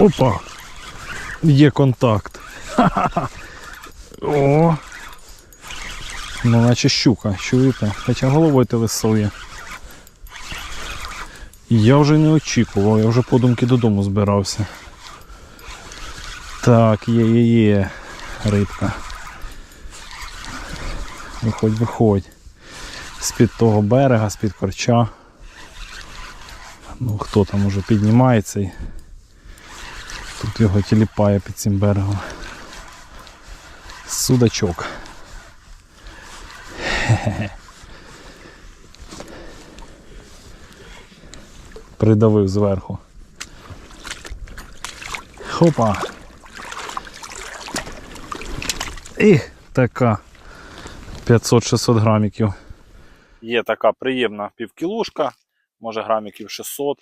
Опа! Є контакт. Ха-ха-ха. О! Ну, наче щука, чуєте? Хоча головою телесує. Я вже не очікував, я вже подумки додому збирався. Так, є, є, є, рибка. Виходь, виходь. З-під того берега, з-під корча. Ну хто там уже піднімається тут його тіліпає під цим берегом. Судачок. Хе-хе. Придавив зверху. Хопа. І така 500-600 граміків. Є така приємна півкілушка, може граміків 600.